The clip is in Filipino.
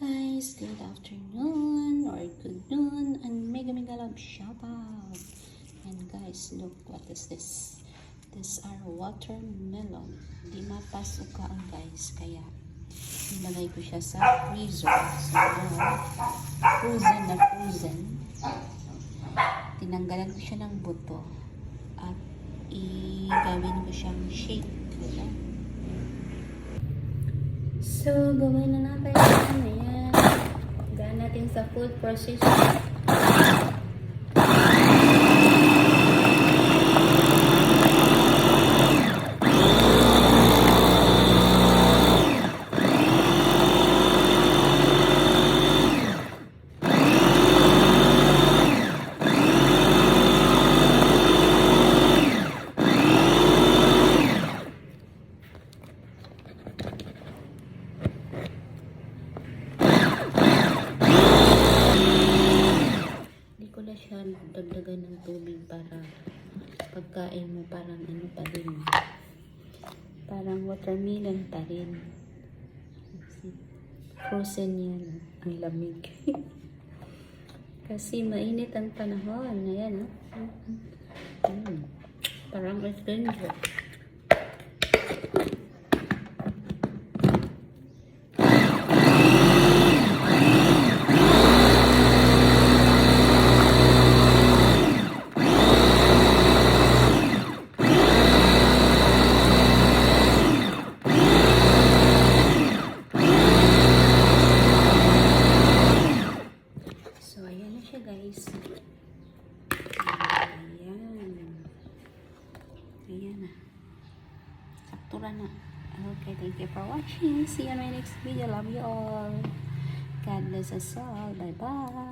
guys, good afternoon or good noon and mega mega love shout out. And guys, look what is this? This are watermelon. Di mapasukaan guys, kaya nilagay ko siya sa freezer. So, frozen na frozen. Tinanggalan ko siya ng buto at i-gawin ko siyang shake. Diba? So, gawin na natin yan. Ayan. Gaan natin sa food processor. Ko na siya dagdagan ng tubig para pagkain mo parang ano pa rin. Parang watermelon pa rin. Frozen yan. Ang lamig. Kasi mainit ang panahon. Ayan, oh. Mm. Parang stranger. So, ayan na siya guys. Ayan. Ayan na. Saktura na. Okay, thank you for watching. See you on my next video. Love you all. God bless us all. Bye-bye.